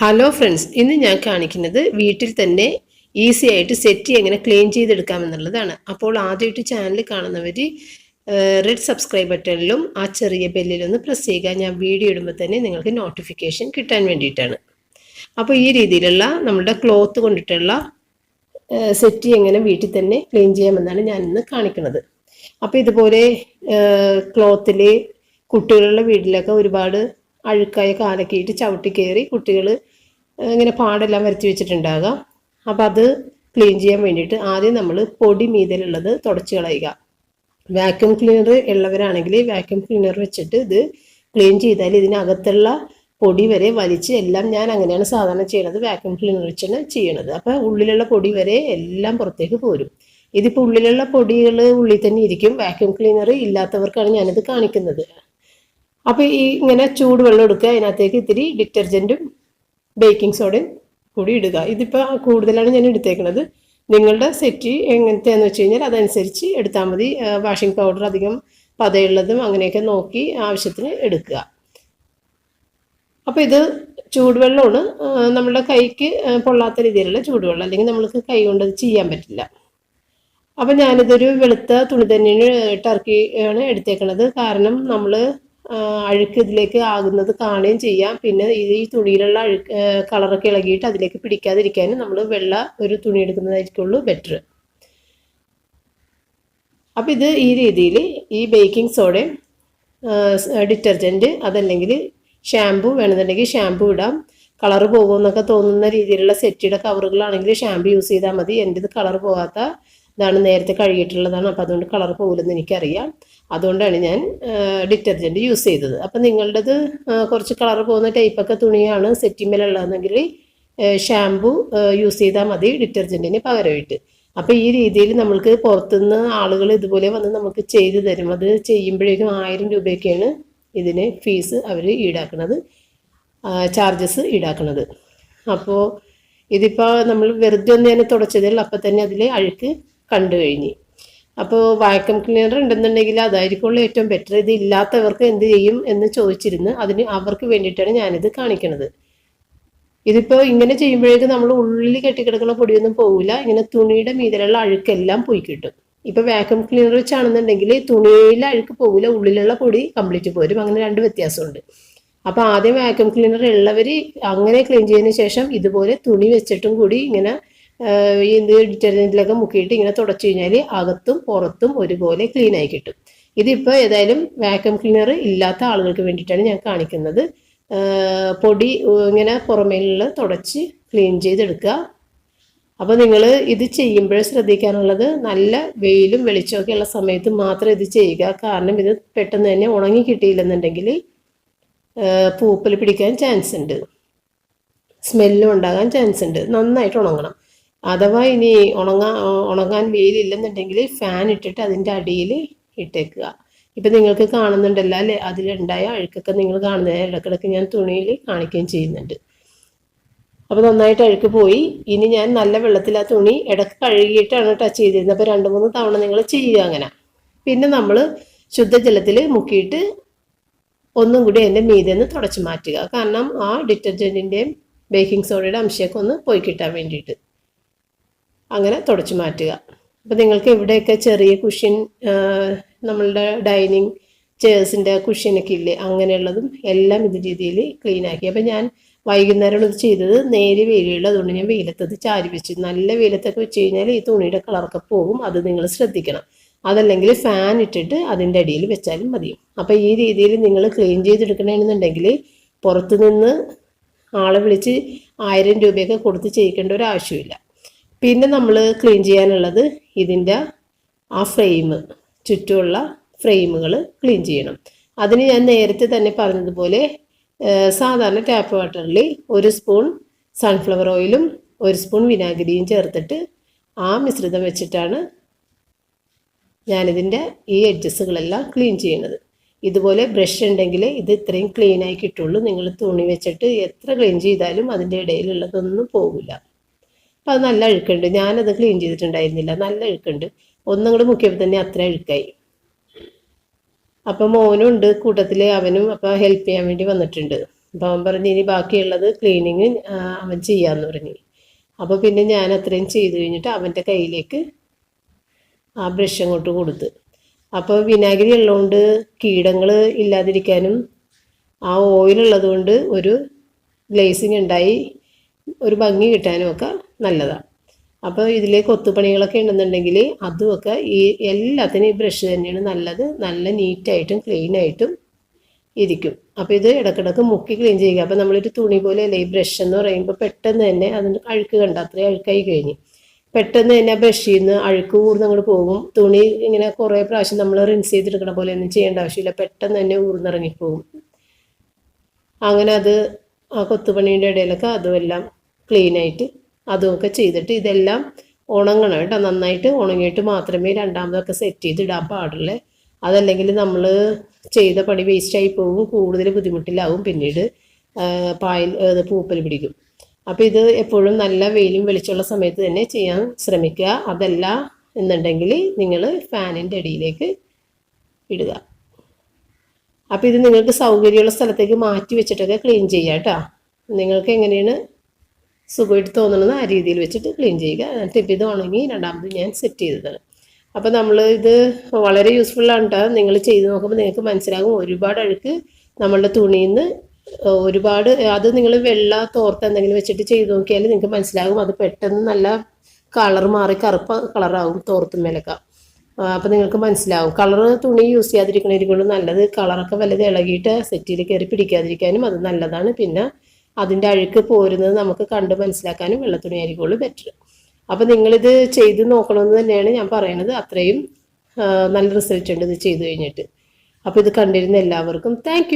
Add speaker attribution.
Speaker 1: Hello friends ഇന്ന് ഞാൻ കാണിക്കുന്നത് വീട്ടിൽ തന്നെ ഈസി ആയിട്ട് സെറ്റ് എങ്ങനെ ക്ലീൻ ചെയ്തെടുക്കാമെന്നുള്ളതാണ് അപ്പോൾ ആദ്യമായിട്ട് ചാനൽ കാണുന്നവർ റെഡ് സബ്സ്ക്രൈബ് ബട്ടണിലും ആ ചെറിയ ബെല്ലിലൊന്ന് പ്രസ് ചെയ്യുക. ഞാൻ വീഡിയോ ഇടുമ്പോൾ തന്നെ നിങ്ങൾക്ക് നോട്ടിഫിക്കേഷൻ കിട്ടാൻ വേണ്ടിയിട്ടാണ്. അപ്പോൾ ഈ രീതിയിലുള്ള നമ്മുടെ ക്ലോത്ത് കൊണ്ടിട്ടുള്ള സെറ്റ് എങ്ങനെ വീട്ടിൽ തന്നെ ക്ലീൻ ചെയ്യാമെന്നാണ് ഞാൻ ഇന്ന് കാണിക്കുന്നത്. അപ്പോൾ ഇതുപോലെ ക്ലോത്തിൽ കുട്ടികളുടെ വീട്ടിലൊക്കെ ഒരുപാട് അഴുക്കായ കാലൊക്കെ ഇട്ട് ചവിട്ടി കയറി കുട്ടികൾ ഇങ്ങനെ പാടെല്ലാം വരച്ച് വെച്ചിട്ടുണ്ടാകാം. അപ്പം അത് ക്ലീൻ ചെയ്യാൻ വേണ്ടിയിട്ട് ആദ്യം നമ്മൾ പൊടി മീതലുള്ളത് തുടച്ച് കളയുക. വാക്യൂം ക്ലീനർ ഉള്ളവരാണെങ്കിൽ വാക്യൂം ക്ലീനർ വെച്ചിട്ട് ഇത് ക്ലീൻ ചെയ്താൽ ഇതിനകത്തുള്ള പൊടി വരെ വലിച്ച് എല്ലാം ഞാൻ അങ്ങനെയാണ് സാധാരണ ചെയ്യണത് വാക്യൂം ക്ലീനർ വെച്ചാണ് ചെയ്യണത്. അപ്പം ഉള്ളിലുള്ള പൊടി വരെ എല്ലാം പുറത്തേക്ക് പോരും. ഇതിപ്പോൾ ഉള്ളിലുള്ള പൊടികൾ ഉള്ളിൽ തന്നെ ഇരിക്കും വാക്യൂം ക്ലീനർ ഇല്ലാത്തവർക്കാണ് ഞാനിത് കാണിക്കുന്നത്. അപ്പോൾ ഈ ഇങ്ങനെ ചൂടുവെള്ളം എടുക്കുക അതിനകത്തേക്ക് ഇത്തിരി ഡിറ്റർജന്റും ബേക്കിംഗ് സോഡയും കൂടി ഇടുക. ഇതിപ്പോൾ കൂടുതലാണ് ഞാൻ എടുത്തേക്കുന്നത് നിങ്ങളുടെ സെറ്റ് എങ്ങനത്തെയാന്ന് വെച്ച് കഴിഞ്ഞാൽ അതനുസരിച്ച് എടുത്താൽ മതി. വാഷിംഗ് പൗഡർ അധികം പതയുള്ളതും അങ്ങനെയൊക്കെ നോക്കി ആവശ്യത്തിന് എടുക്കുക. അപ്പോൾ ഇത് ചൂടുവെള്ളമാണ്. നമ്മുടെ കൈക്ക് പൊള്ളാത്ത രീതിയിലുള്ള ചൂടുവെള്ളം. അല്ലെങ്കിൽ നമ്മൾക്ക് കൈ കൊണ്ട് ചെയ്യാൻ പറ്റില്ല. അപ്പം ഞാനിതൊരു വെളുത്ത തുണി തന്നെയാണ് ടർക്കി ആണ് എടുത്തേക്കണത്. കാരണം നമ്മൾ അഴുക്ക് ഇതിലേക്ക് ആകുന്നത് കാണുകയും ചെയ്യാം. പിന്നെ ഈ തുണിയിലുള്ള അഴുക്ക് കളറൊക്കെ ഇളകിയിട്ട് അതിലേക്ക് പിടിക്കാതിരിക്കാനും നമ്മൾ വെള്ള ഒരു തുണി എടുക്കുന്നതായിരിക്കുള്ളൂ ബെറ്റർ അപ്പം ഇത് ഈ രീതിയിൽ ഈ ബേക്കിംഗ് സോഡയും ഡിറ്റർജന്റ് അതല്ലെങ്കിൽ ഷാമ്പു വേണമെന്നുണ്ടെങ്കിൽ ഷാമ്പു ഇടാം. കളർ പോകുമെന്നൊക്കെ തോന്നുന്ന രീതിയിലുള്ള സെറ്റിയുടെ കവറുകളാണെങ്കിൽ ഷാമ്പു യൂസ് ചെയ്താൽ മതി. എന്റെ ഇത് കളർ പോകാത്ത ഇതാണ് നേരത്തെ കഴുകിയിട്ടുള്ളതാണ്. അപ്പോൾ അതുകൊണ്ട് കളർ പോകില്ലെന്ന് എനിക്കറിയാം. അതുകൊണ്ടാണ് ഞാൻ ഡിറ്റർജന്റ് യൂസ് ചെയ്തത്. അപ്പം നിങ്ങളുടേത് കുറച്ച് കളർ പോകുന്ന ടൈപ്പൊക്കെ തുണിയാണ് സെറ്റിമേലുള്ളതെങ്കിൽ ഷാംപൂ യൂസ് ചെയ്താൽ മതി ഡിറ്റർജന്റിന് പകരമായിട്ട്. അപ്പോൾ ഈ രീതിയിൽ നമ്മൾക്ക് പുറത്തുനിന്ന് ആളുകൾ ഇതുപോലെ വന്ന് നമുക്ക് ചെയ്തു തരും. അത് ചെയ്യുമ്പോഴേക്കും ആയിരം രൂപയൊക്കെയാണ് ഇതിന് ഫീസ് അവർ ഈടാക്കുന്നത് ചാർജസ് ഈടാക്കുന്നത്. അപ്പോൾ ഇതിപ്പോൾ നമ്മൾ വെറുതെ ഒന്ന് ഞാൻ തുടച്ചതിൽ അപ്പം തന്നെ അതിൽ അഴുക്ക് കണ്ടു കഴിഞ്ഞ്. അപ്പോൾ വാക്യൂം ക്ലീനർ ഉണ്ടെന്നുണ്ടെങ്കിൽ അതായിരിക്കുള്ളൂ ഏറ്റവും ബെറ്റർ ഇത് ഇല്ലാത്തവർക്ക് എന്ത് ചെയ്യും എന്ന് ചോദിച്ചിരുന്നു അതിന് അവർക്ക് വേണ്ടിയിട്ടാണ് ഞാനിത് കാണിക്കുന്നത് ഇതിപ്പോൾ ഇങ്ങനെ ചെയ്യുമ്പോഴേക്കും നമ്മൾ ഉള്ളിൽ കെട്ടിക്കിടക്കുന്ന പൊടിയൊന്നും പോകില്ല ഇങ്ങനെ തുണിയുടെ മീതിലുള്ള അഴുക്കെല്ലാം പോയി കിട്ടും. ഇപ്പൊ വാക്യൂം ക്ലീനർ വെച്ചാണെന്നുണ്ടെങ്കിൽ തുണിയിലെ അഴുക്ക് പോകില്ല ഉള്ളിലുള്ള പൊടി കംപ്ലീറ്റ് പോരും. അങ്ങനെ രണ്ട് വ്യത്യാസമുണ്ട്. അപ്പോൾ ആദ്യം വാക്യൂം ക്ലീനർ ഉള്ളവർ അങ്ങനെ ക്ലീൻ ചെയ്തതിന് ശേഷം ഇതുപോലെ തുണി വെച്ചിട്ടും കൂടി ഇങ്ങനെ ഇത് ഡിറ്റർജന്റിലൊക്കെ മുക്കിയിട്ട് ഇങ്ങനെ തുടച്ചു കഴിഞ്ഞാൽ അകത്തും പുറത്തും ഒരുപോലെ ക്ലീൻ ആയി കിട്ടും. ഇതിപ്പോൾ ഏതായാലും വാക്യൂം ക്ലീനർ ഇല്ലാത്ത ആളുകൾക്ക് വേണ്ടിയിട്ടാണ് ഞാൻ കാണിക്കുന്നത്. പൊടി ഇങ്ങനെ പുറമേലുള്ള തുടച്ച് ക്ലീൻ ചെയ്തെടുക്കുക. അപ്പോൾ നിങ്ങൾ ഇത് ചെയ്യുമ്പോൾ ശ്രദ്ധിക്കാനുള്ളത് നല്ല വെയിലും വെളിച്ചമൊക്കെ ഉള്ള സമയത്ത് മാത്രം ഇത് ചെയ്യുക. കാരണം ഇത് പെട്ടെന്ന് തന്നെ ഉണങ്ങി കിട്ടിയില്ലെന്നുണ്ടെങ്കിൽ പൂപ്പൽ പിടിക്കാൻ ചാൻസ് ഉണ്ട്. സ്മെല്ലും ഉണ്ടാകാൻ ചാൻസ് ഉണ്ട്. നന്നായിട്ട് ഉണങ്ങണം. അഥവാ ഇനി ഉണങ്ങാൻ ഉണങ്ങാൻ വെയിലില്ലെന്നുണ്ടെങ്കിൽ ഫാൻ ഇട്ടിട്ട് അതിന്റെ അടിയിൽ ഇട്ടേക്കുക. ഇപ്പം നിങ്ങൾക്ക് കാണുന്നുണ്ടല്ലോ അല്ലേ? അതിലുണ്ടായ അഴുക്കൊക്കെ നിങ്ങൾ കാണുന്നത്. ഇടക്കിടക്ക് ഞാൻ തുണിയിൽ കാണിക്കുകയും ചെയ്യുന്നുണ്ട്. അപ്പോൾ നന്നായിട്ട് അഴുക്ക് പോയി. ഇനി ഞാൻ നല്ല വെള്ളത്തിൽ ആ തുണി ഇടയ്ക്ക് കഴുകിയിട്ടാണ് ടച്ച് ചെയ്തിരുന്നത്. അപ്പോൾ രണ്ട് മൂന്ന് തവണ നിങ്ങൾ ചെയ്യുക അങ്ങനെ. പിന്നെ നമ്മൾ ശുദ്ധജലത്തിൽ മുക്കിയിട്ട് ഒന്നും കൂടി എന്റെ മീതെ നിന്ന് തുടച്ച് മാറ്റുക. കാരണം ആ ഡിറ്റർജന്റിന്റെയും ബേക്കിംഗ് സോഡയുടെ അംശമൊക്കെ ഒന്ന് പോയി കിട്ടാൻ വേണ്ടിയിട്ട്. അങ്ങനെ തുടച്ചു മാറ്റുക. അപ്പം നിങ്ങൾക്ക് ഇവിടെയൊക്കെ ചെറിയ കുഷ്യൻ നമ്മളുടെ ഡൈനിങ് ചെയർസിന്റെ കുഷ്യനൊക്കെ ഇല്ലേ അങ്ങനെയുള്ളതും എല്ലാം ഇത് രീതിയിൽ ക്ലീൻ ആക്കി. അപ്പോൾ ഞാൻ വൈകുന്നേരം ഇത് ചെയ്തത്. നേരെ വെയിലുള്ള തുണി ഞാൻ വെയിലത്തത് ചാരി വെച്ചു. നല്ല വെയിലത്തൊക്കെ വെച്ച് കഴിഞ്ഞാൽ ഈ തുണിയുടെ കളറൊക്കെ പോകും. അത് നിങ്ങൾ ശ്രദ്ധിക്കണം. അതല്ലെങ്കിൽ ഫാൻ ഇട്ടിട്ട് അതിന്റെ അടിയിൽ വെച്ചാലും മതി. അപ്പോൾ ഈ രീതിയിൽ നിങ്ങൾ ക്ലീൻ ചെയ്തെടുക്കണമെന്നുണ്ടെങ്കിൽ പുറത്തുനിന്ന് ആളെ വിളിച്ച് ആയിരം രൂപയൊക്കെ കൊടുത്ത് ചെയ്യിക്കേണ്ട ഒരു ആവശ്യമില്ല. പിന്നെ നമ്മൾ ക്ലീൻ ചെയ്യാനുള്ളത് ഇതിന്റെ ആ ഫ്രെയിം ചുറ്റുമുള്ള ഫ്രെയിമുകൾ ക്ലീൻ ചെയ്യണം. അതിന് ഞാൻ നേരത്തെ തന്നെ പറഞ്ഞതുപോലെ സാധാരണ ടാപ്പ് വാട്ടറിൽ ഒരു സ്പൂൺ സൺഫ്ലവർ ഓയിലും ഒരു സ്പൂൺ വിനാഗിരിയും ചേർത്തിട്ട് ആ മിശ്രിതം വെച്ചിട്ടാണ് ഞാനിതിന്റെ ഈ എഡ്ജസ്സുകളെല്ലാം ക്ലീൻ ചെയ്യുന്നത്. ഇതുപോലെ ബ്രഷ് ഉണ്ടെങ്കിൽ ഇത് ഇത്രയും ക്ലീനായി കിട്ടുള്ളൂ. നിങ്ങൾ തുണി വെച്ചിട്ട് എത്ര ക്ലീൻ ചെയ്താലും അതിന്റെ ഇടയിലുള്ളതൊന്നും പോകില്ല അപ്പോൾ അത് നല്ല അഴുക്കുണ്ട്. ഞാനത് ക്ലീൻ ചെയ്തിട്ടുണ്ടായിരുന്നില്ല. നല്ല അഴുക്കുണ്ട്. ഒന്നും കൂടെ മുക്കിയപ്പോൾ തന്നെ അത്ര അഴുക്കായി. അപ്പം മോനും ഉണ്ട് കൂട്ടത്തിൽ അവനും അപ്പം ഹെൽപ്പ് ചെയ്യാൻ വേണ്ടി വന്നിട്ടുണ്ട്. അപ്പം അവൻ പറഞ്ഞ് ഇനി ബാക്കിയുള്ളത് ക്ലീനിങ് അവൻ ചെയ്യാമെന്ന് പറഞ്ഞു. അപ്പോൾ പിന്നെ ഞാൻ അത്രയും ചെയ്ത് കഴിഞ്ഞിട്ട് അവന്റെ കയ്യിലേക്ക് ആ ബ്രഷ് അങ്ങോട്ട് കൊടുത്ത്. അപ്പോൾ വിനാഗിരി ഉള്ളതുകൊണ്ട് കീടങ്ങൾ ഇല്ലാതിരിക്കാനും ആ ഓയിൽ ഉള്ളതുകൊണ്ട് ഒരു ഗ്ലേസിങ് ഉണ്ടായി. ഒരു ഭംഗി കിട്ടാനും ഒക്കെ നല്ലതാണ് അപ്പോൾ ഇതിലെ കൊത്തുപണികളൊക്കെ ഉണ്ടെന്നുണ്ടെങ്കിൽ അതുമൊക്കെ ഈ എല്ലാത്തിനും ഈ ബ്രഷ് തന്നെയാണ് നല്ലത്. നല്ല നീറ്റായിട്ടും ക്ലീനായിട്ടും ഇരിക്കും. അപ്പോൾ ഇത് ഇടക്കിടക്ക് മുക്കി ക്ലീൻ ചെയ്യുക. അപ്പോൾ നമ്മളൊരു തുണി പോലെ അല്ലേ ഈ ബ്രഷ് എന്ന് പറയുമ്പോൾ പെട്ടെന്ന് തന്നെ അതിന് അഴുക്ക് കണ്ട? അത്രയും അഴുക്കായി കഴിഞ്ഞ്. പെട്ടെന്ന് തന്നെ ബ്രഷിൽ നിന്ന് അഴുക്ക് ഊർന്ന് അങ്ങോട്ട് പോകും. തുണി ഇങ്ങനെ കുറേ പ്രാവശ്യം നമ്മൾ റിൻസ് ചെയ്തെടുക്കണ പോലെ ഒന്നും ചെയ്യേണ്ട ആവശ്യമില്ല. പെട്ടെന്ന് തന്നെ ഊർന്നിറങ്ങിപ്പോകും അങ്ങനെ അത് ആ കൊത്തുപണിയുടെ ഇടയിലൊക്കെ അതുമെല്ലാം ക്ലീനായിട്ട് അതുമൊക്കെ ചെയ്തിട്ട് ഇതെല്ലാം ഉണങ്ങണം കേട്ടോ. നന്നായിട്ട് ഉണങ്ങിയിട്ട് മാത്രമേ രണ്ടാമതൊക്കെ സെറ്റ് ചെയ്തിടാൻ പാടുള്ളൂ. അതല്ലെങ്കിൽ നമ്മൾ ചെയ്ത പണി വേസ്റ്റായി പോകും കൂടുതൽ ബുദ്ധിമുട്ടിലാവും. പിന്നീട് പായൽ പൂപ്പൽ പിടിക്കും. അപ്പോൾ ഇത് എപ്പോഴും നല്ല വെയിലും വെളിച്ചമുള്ള സമയത്ത് തന്നെ ചെയ്യാൻ ശ്രമിക്കുക. അതല്ല എന്നുണ്ടെങ്കിൽ നിങ്ങൾ ഫാനിന്റെ അടിയിലേക്ക് ഇടുക. അപ്പോൾ ഇത് നിങ്ങൾക്ക് സൗകര്യമുള്ള സ്ഥലത്തേക്ക് മാറ്റി വെച്ചിട്ടൊക്കെ ക്ലീൻ ചെയ്യാം കേട്ടോ. നിങ്ങൾക്ക് എങ്ങനെയാണ് സുഖമായിട്ട് തോന്നുന്നത് ആ രീതിയിൽ വെച്ചിട്ട് ക്ലീൻ ചെയ്യുക. എന്നിട്ട് ഇപ്പം ഇത് ഉണങ്ങി രണ്ടാമത് ഞാൻ സെറ്റ് ചെയ്തതാണ്. അപ്പോൾ നമ്മൾ ഇത് വളരെ യൂസ്ഫുള്ളാണ് കേട്ടോ നിങ്ങൾ ചെയ്ത് നോക്കുമ്പോൾ നിങ്ങൾക്ക് മനസ്സിലാകും ഒരുപാട് അഴുക്ക് നമ്മളുടെ തുണിയിൽ നിന്ന് ഒരുപാട് അത് നിങ്ങൾ വെള്ള തോർത്ത് എന്തെങ്കിലും വെച്ചിട്ട് ചെയ്ത് നോക്കിയാൽ നിങ്ങൾക്ക് മനസ്സിലാകും അത് പെട്ടെന്ന് നല്ല കളർ മാറി കറുപ്പ് കളറാകും തോർത്തുമേലൊക്കെ അപ്പോൾ നിങ്ങൾക്ക് മനസ്സിലാവും. കളർ തുണി യൂസ് ചെയ്യാതിരിക്കണതിരിക്കും നല്ലത് കളറൊക്കെ വല്ലത് ഇളകിയിട്ട് സെറ്റിൽ കയറി പിടിക്കാതിരിക്കാനും അത് നല്ലതാണ്. പിന്നെ അതിന്റെ അഴുക്ക് പോരുന്നത് നമുക്ക് കണ്ട് മനസ്സിലാക്കാനും വെള്ള തുണി ആയിരിക്കുള്ളൂ ബെറ്റർ അപ്പോൾ നിങ്ങളിത് ചെയ്ത് നോക്കണമെന്ന് തന്നെയാണ് ഞാൻ പറയണത്. അത്രയും നല്ല റിസൾട്ട് ഉണ്ട് ഇത് ചെയ്തു കഴിഞ്ഞിട്ട്. അപ്പോൾ ഇത് കണ്ടിരുന്ന എല്ലാവർക്കും താങ്ക്